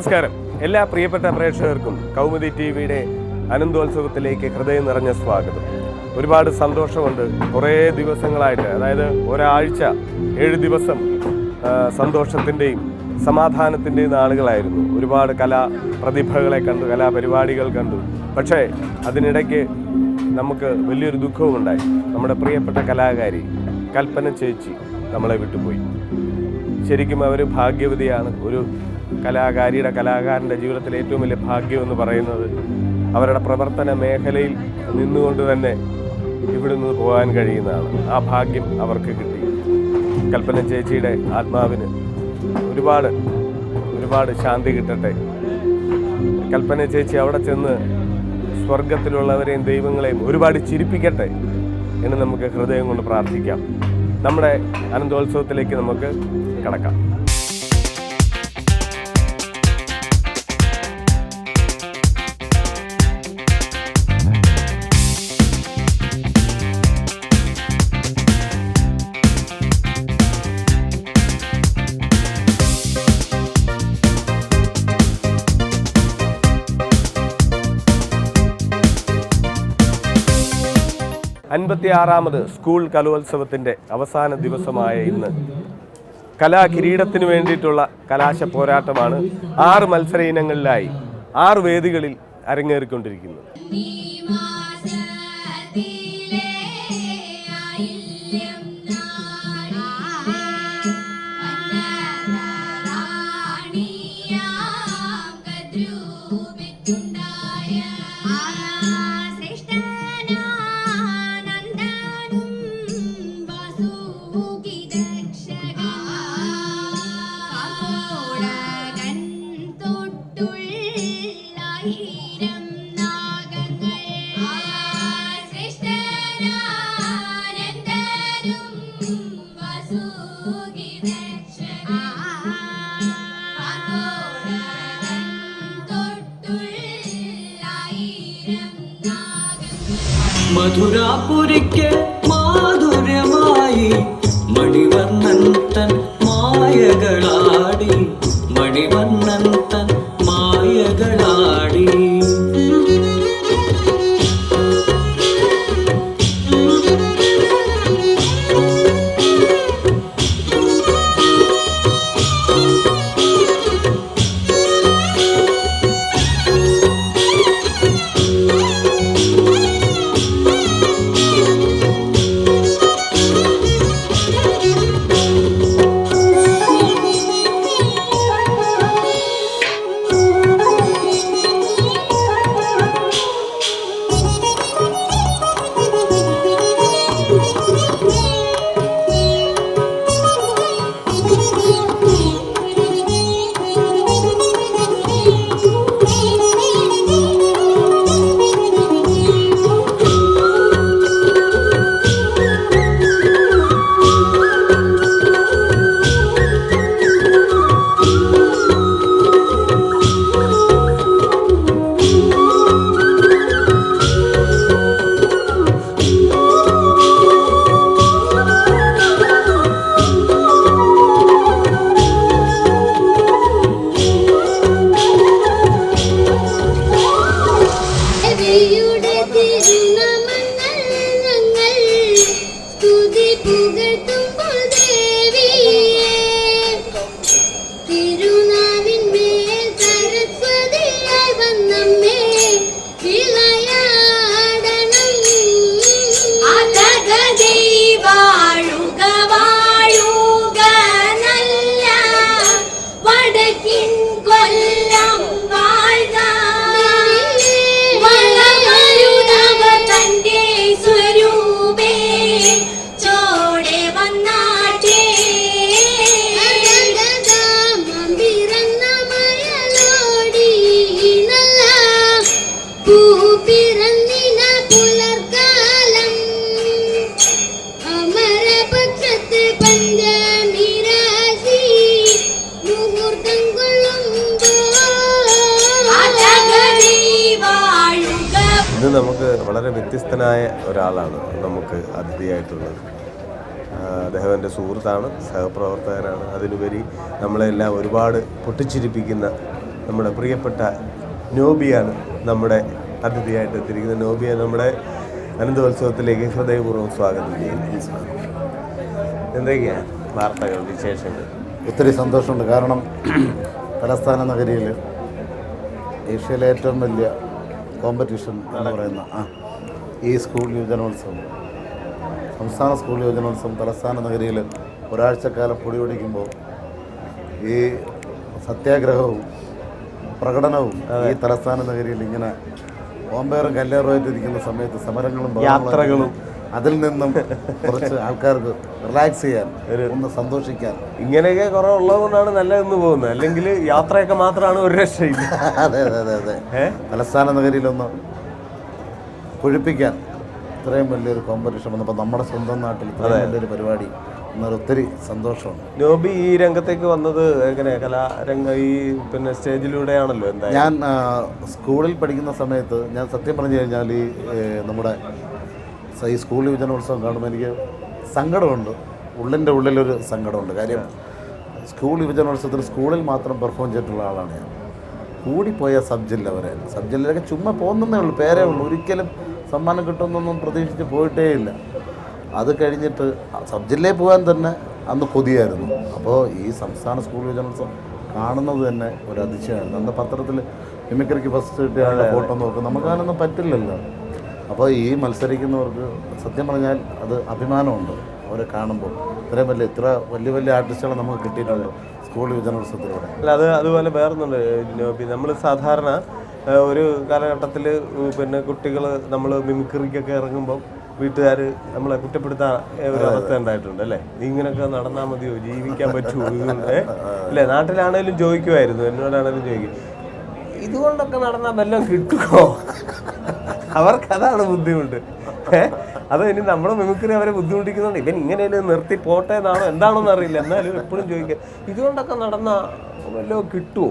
നമസ്കാരം. എല്ലാ പ്രിയപ്പെട്ട പ്രേക്ഷകർക്കും കൗമുദി ടി വിയുടെ അനന്തോത്സവത്തിലേക്ക് ഹൃദയം നിറഞ്ഞ സ്വാഗതം. ഒരുപാട് സന്തോഷമുണ്ട്. കുറേ ദിവസങ്ങളായിട്ട് അതായത് ഒരാഴ്ച ഏഴ് ദിവസം സന്തോഷത്തിന്റെയും സമാധാനത്തിന്റെയും നാളുകളായിരുന്നു. ഒരുപാട് കലാ പ്രതിഭകളെ കണ്ടു കലാപരിപാടികൾ കണ്ടു. പക്ഷേ അതിനിടയ്ക്ക് നമുക്ക് വലിയൊരു ദുഃഖവുമുണ്ടായി. നമ്മുടെ പ്രിയപ്പെട്ട കലാകാരി കൽപ്പന ചേച്ചി നമ്മളെ വിട്ടുപോയി. ശരിക്കും അവർ ഭാഗ്യവതിയാണ്. ഒരു കലാകാരിയുടെ കലാകാരന്റെ ജീവിതത്തിലെ ഏറ്റവും വലിയ ഭാഗ്യം എന്ന് പറയുന്നത് അവരുടെ പ്രവർത്തന മേഖലയിൽ നിന്നുകൊണ്ട് തന്നെ ഇവിടുന്ന് പോകാൻ കഴിയുന്നതാണ്. ആ ഭാഗ്യം അവർക്ക് കിട്ടി. കൽപ്പന ചേച്ചിയുടെ ആത്മാവിന് ഒരുപാട് ഒരുപാട് ശാന്തി കിട്ടട്ടെ. കൽപ്പന ചേച്ചി അവിടെ ചെന്ന് സ്വർഗത്തിലുള്ളവരെയും ദൈവങ്ങളെയും ഒരുപാട് ചിരിപ്പിക്കട്ടെ എന്ന് നമുക്ക് ഹൃദയം കൊണ്ട് പ്രാർത്ഥിക്കാം. നമ്മുടെ അനന്തോത്സവത്തിലേക്ക് നമുക്ക് കടക്കാം. അൻപത്തിയാറാമത് സ്കൂൾ കലോത്സവത്തിന്റെ അവസാന ദിവസമായ ഇന്ന്. കലാകിരീടത്തിന് വേണ്ടിയിട്ടുള്ള കലാശ പോരാട്ടമാണ് ആറ് മത്സര ഇനങ്ങളിലായി ആറ് വേദികളിൽ അരങ്ങേറിക്കൊണ്ടിരിക്കുന്നത്. മധുരാപുരിക്ക് മാധുര്യമായി മണിവർണൻ തൻ മായകളാടി മണിവർണൻ വ്യത്യസ്തനായ ഒരാളാണ് നമുക്ക് അതിഥിയായിട്ടുള്ളത്. അദ്ദേഹം എന്റെ സുഹൃത്താണ് സഹപ്രവർത്തകനാണ്. അതിനുപരി നമ്മളെല്ലാം ഒരുപാട് പൊട്ടിച്ചിരിപ്പിക്കുന്ന നമ്മുടെ പ്രിയപ്പെട്ട നോബിയാണ് നമ്മുടെ അതിഥിയായിട്ട് എത്തിയിരിക്കുന്ന നോബിയെ നമ്മുടെ അനന്തോത്സവത്തിലേക്ക് ഹൃദയപൂർവം സ്വാഗതം ചെയ്യുന്നു. എന്തൊക്കെയാണ് വാർത്തകൾ വിശേഷങ്ങൾ? ഒത്തിരി സന്തോഷമുണ്ട്. കാരണം തലസ്ഥാന നഗരിയിൽ ഏഷ്യയിലെ ഏറ്റവും വലിയ കോമ്പറ്റീഷൻ എന്ന് പറയുന്ന ആ ഈ സ്കൂൾ യുവജനോത്സവം സംസ്ഥാന സ്കൂൾ യുവജനോത്സവം തലസ്ഥാന നഗരിയിൽ ഒരാഴ്ചക്കാലം പൊടിപൊടിക്കുമ്പോൾ ഈ സത്യാഗ്രഹവും പ്രകടനവും ഈ തലസ്ഥാന നഗരിയിൽ ഇങ്ങനെ ഓമ്പേറും കല്ലേറുമായിട്ട് ഇരിക്കുന്ന സമയത്ത് സമരങ്ങളും യാത്രകളും. അതിൽ നിന്നും കുറച്ച് ആൾക്കാർക്ക് റിലാക്സ് ചെയ്യാൻ ഒന്ന് സന്തോഷിക്കാൻ. ഇങ്ങനെയൊക്കെ കുറെ ഉള്ളതുകൊണ്ടാണ് നല്ലതെന്ന് പോകുന്നത്. അല്ലെങ്കിൽ യാത്രയൊക്കെ മാത്രമാണ് ഒരു രക്ഷയില്ല അതെ അതെ അതെ അതെ? തലസ്ഥാന നഗരിയിലൊന്ന് കൊഴിപ്പിക്കാൻ ഇത്രയും വലിയൊരു കോമ്പറ്റീഷൻ വന്നപ്പോൾ നമ്മുടെ സ്വന്തം നാട്ടിൽ ഇത്രയും വലിയൊരു പരിപാടി എന്നാൽ ഒത്തിരി സന്തോഷമാണ് നോബി ഈ രംഗത്തേക്ക് വന്നത് എങ്ങനെ? കലാരംഗ ഈ പിന്നെ സ്റ്റേജിലൂടെയാണല്ലോ എന്താ ഞാൻ സ്കൂളിൽ പഠിക്കുന്ന സമയത്ത് ഞാൻ സത്യം പറഞ്ഞു കഴിഞ്ഞാൽ ഈ നമ്മുടെ ഈ സ്കൂൾ യുവജനോത്സവം കാണുമ്പോൾ എനിക്ക് സങ്കടമുണ്ട്. ഉള്ളിന്റെ ഉള്ളിലൊരു സങ്കടമുണ്ട്. കാര്യം സ്കൂൾ യുവജനോത്സവത്തിൽ സ്കൂളിൽ മാത്രം പെർഫോം ചെയ്തിട്ടുള്ള ആളാണ് ഞാൻ. കൂടിപ്പോയ സബ് ജില്ല വരെ. സബ് ജില്ലയിലൊക്കെ ചുമ്മാ പോകുന്നതേ ഉള്ളൂ. പേരേ ഉള്ളൂ. ഒരിക്കലും സമ്മാനം കിട്ടുമെന്നൊന്നും പ്രതീക്ഷിച്ച് പോയിട്ടേ ഇല്ല. അത് കഴിഞ്ഞിട്ട് സബ് ജില്ലയിൽ പോകാൻ തന്നെ അന്ന് കൊതിയായിരുന്നു. അപ്പോൾ ഈ സംസ്ഥാന സ്കൂൾ യുവജനോത്സവം കാണുന്നത് തന്നെ ഒരു അതിശയമായിരുന്നു അന്ന് പത്രത്തിൽ മിമിക്രിക്ക് ഫസ്റ്റ് കിട്ടിയ ഫോട്ടോ നോക്കും. നമുക്കതിനൊന്നും പറ്റില്ലല്ലോ. അപ്പോൾ ഈ മത്സരിക്കുന്നവർക്ക് സത്യം പറഞ്ഞാൽ അത് അഭിമാനമുണ്ട് അവരെ കാണുമ്പോൾ. ഇത്രയും വലിയ ഇത്ര വലിയ വലിയ ആർട്ടിസ്റ്റുകളെ നമുക്ക് കിട്ടിയിട്ടുണ്ട് സ്കൂൾ യുവജനോത്സവത്തിലൂടെ അല്ല അത് അതുപോലെ വേറൊന്നുണ്ട് നമ്മൾ സാധാരണ ഒരു കാലഘട്ടത്തിൽ പിന്നെ കുട്ടികൾ നമ്മൾ മിമിക്രിക്കൊക്കെ ഇറങ്ങുമ്പോൾ വീട്ടുകാർ നമ്മളെ കുറ്റപ്പെടുത്താൻ ഒരു അവസ്ഥ ഉണ്ടായിട്ടുണ്ട് അല്ലേ? ഇങ്ങനെയൊക്കെ നടന്നാൽ മതിയോ? ജീവിക്കാൻ പറ്റുമോ അല്ലേ നാട്ടിലാണേലും ചോദിക്കുമായിരുന്നു എന്നോടാണേലും ചോദിക്കും. ഇതുകൊണ്ടൊക്കെ നടന്നാൽ വല്ലതും കിട്ടുമോ അവർക്കതാണ് ബുദ്ധിമുട്ട്. ഏ? അത് ഇനി നമ്മൾ മിമിക്രി അവരെ ബുദ്ധിമുട്ടിക്കുന്നുണ്ട് ഇവൻ ഇങ്ങനെയല്ലേ നിർത്തി പോട്ടെ എന്നാണോ എന്താണോന്ന് അറിയില്ല. എന്നാലും എപ്പോഴും ചോദിക്കുക ഇതുകൊണ്ടൊക്കെ നടന്ന വല്ലതും കിട്ടുമോ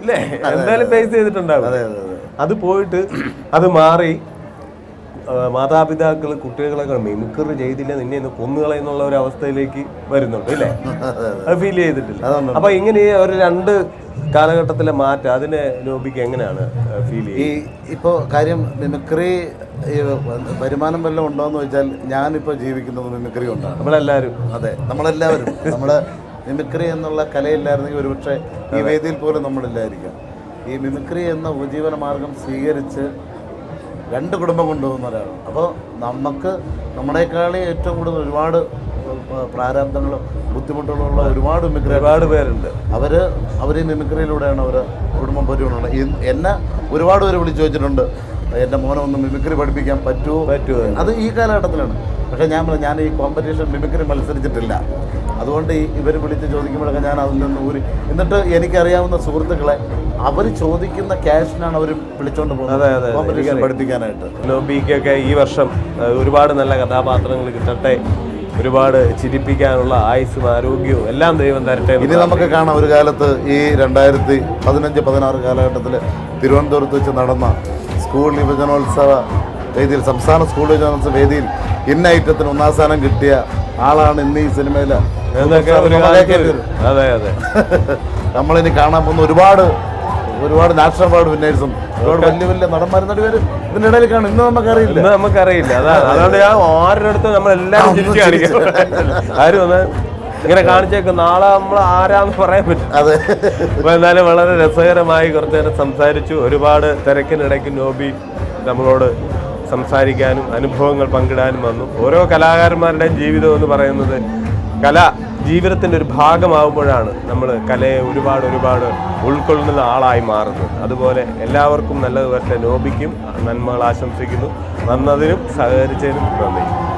അല്ലേ? എന്തായാലും ഫേസ് ചെയ്തിട്ടുണ്ടാവും. അത് പോയിട്ട് അത് മാറി മാതാപിതാക്കൾ കുട്ടികളെ മിമിക്രി ചെയ്തില്ല നിന്നെ ഇന്ന് കൊന്നുകളയെന്നുള്ള ഒരു അവസ്ഥയിലേക്ക് വരുന്നുണ്ട് അല്ലേ അത് ഫീൽ ചെയ്തിട്ടില്ല. അപ്പൊ ഇങ്ങനെ ഒരു രണ്ട് കാലഘട്ടത്തിലെ മാറ്റം അതിനെ നോബിക്ക് എങ്ങനെയാണ് ഫീൽ ചെയ്യുന്നത് ഈ ഇപ്പോൾ കാര്യം മിമിക്രി വരുമാനം വല്ലതും ഉണ്ടോ എന്ന് ചോദിച്ചാൽ ഞാനിപ്പോൾ ജീവിക്കുന്നത് മിമിക്രി കൊണ്ടാണ്. നമ്മളെല്ലാവരും അതെ നമ്മളെല്ലാവരും. നമ്മുടെ മിമിക്രി എന്നുള്ള കലയില്ലായിരുന്നെങ്കിൽ ഒരുപക്ഷെ ഈ വേദിയിൽ പോലും നമ്മളില്ലായിരിക്കാം. ഈ മിമിക്രി എന്ന ഉപജീവന മാർഗം സ്വീകരിച്ച് രണ്ട് കുടുംബം കൊണ്ടുപോകുന്ന ഒരാൾ അപ്പോൾ നമുക്ക് നമ്മുടെക്കാളി ഏറ്റവും കൂടുതൽ ഒരുപാട് പ്രാരാബ്ദങ്ങളും ബുദ്ധിമുട്ടുകളും ഉള്ള ഒരുപാട് മിമിക്രി ഒരുപാട് പേരുണ്ട്. അവർ അവർ ഈ മിമിക്രിയിലൂടെയാണ് അവർ കുടുംബം പറ്റുന്നത് എന്നെ ഒരുപാട് പേര് വിളിച്ചു ചോദിച്ചിട്ടുണ്ട്. എന്റെ മോനെ ഒന്ന് മിമിക്രി പഠിപ്പിക്കാൻ പറ്റുമോ പറ്റുമോ. അത് ഈ കാലഘട്ടത്തിലാണ്. പക്ഷേ ഞാൻ പറഞ്ഞു, ഞാൻ ഈ കോമ്പറ്റീഷൻ മിമിക്രി മത്സരിച്ചിട്ടില്ല. അതുകൊണ്ട് ഈ ഇവർ വിളിച്ച് ചോദിക്കുമ്പോഴൊക്കെ ഞാൻ അതിൽ നിന്ന് ഊരി. എന്നിട്ട് എനിക്കറിയാവുന്ന സുഹൃത്തുക്കളെ അവർ ചോദിക്കുന്ന ക്യാഷിനാണ് അവർ വിളിച്ചോണ്ട് പോകുന്നത് അതെ, കോമ്പറ്റീഷൻ പഠിപ്പിക്കാനായിട്ട്. ലോബിക്കൊക്കെ ഈ വർഷം ഒരുപാട് നല്ല കഥാപാത്രങ്ങൾ കിട്ടട്ടെ ഒരുപാട് ചിരിപ്പിക്കാനുള്ള ആയുസ്സും ആരോഗ്യവും എല്ലാം ദൈവം തരട്ടെ ഇനി നമുക്ക് കാണാം ഒരു കാലത്ത് ഈ രണ്ടായിരത്തി പതിനഞ്ച് പതിനാറ് കാലഘട്ടത്തിൽ തിരുവനന്തപുരത്ത് വെച്ച് നടന്ന സ്കൂൾ യുവജനോത്സവ വേദിയിൽ സംസ്ഥാന സ്കൂൾ യുവജനോത്സവ വേദിയിൽ ഇന്ന ഐറ്റത്തിന് ഒന്നാം സ്ഥാനം കിട്ടിയ ആളാണ് ഇന്ന് ഈ സിനിമയിൽ അതെ അതെ. നമ്മളിനി കാണാൻ പോകുന്ന ഒരുപാട് ഒരുപാട് നാഷണൽ അവാർഡ് വിന്നേഴ്സും ഒരുപാട് വലിയ വലിയ നടന്മാരും നടുവേരും ഇതിന്റെ ഇടയിൽ കാണും ഇന്ന് നമുക്കറിയില്ല. ഇന്ന് നമുക്കറിയില്ല. അതാണ്. അതുകൊണ്ട് ഞാൻ ആരുടെ അടുത്ത് നമ്മളെല്ലാവരും ചിരിച്ചു കാണിക്കും. ആരും ഒന്ന് ഇങ്ങനെ കാണിച്ചേക്കും. നാളെ നമ്മൾ ആരാന്ന് പറയാൻ പറ്റും. അതെ. അപ്പൊ എന്നാലും വളരെ രസകരമായി കുറച്ചു നേരം സംസാരിച്ചു. ഒരുപാട് തിരക്കിനിടയ്ക്ക് നോബി നമ്മളോട് സംസാരിക്കാനും അനുഭവങ്ങൾ പങ്കിടാനും വന്നു. ഓരോ കലാകാരന്മാരുടെയും ജീവിതം എന്ന് പറയുന്നത് കല ജീവിതത്തിന്റെ ഒരു ഭാഗമാകുമ്പോഴാണ് നമ്മൾ കലയെ ഒരുപാട് ഒരുപാട് ഉൾക്കൊള്ളുന്ന ആളായി മാറുന്നത്. അതുപോലെ എല്ലാവർക്കും നല്ലത് വരട്ടെ. നോബിക്കും നന്മകൾ ആശംസിക്കുന്നു. വന്നതിനും സഹകരിച്ചതിനും നന്ദി.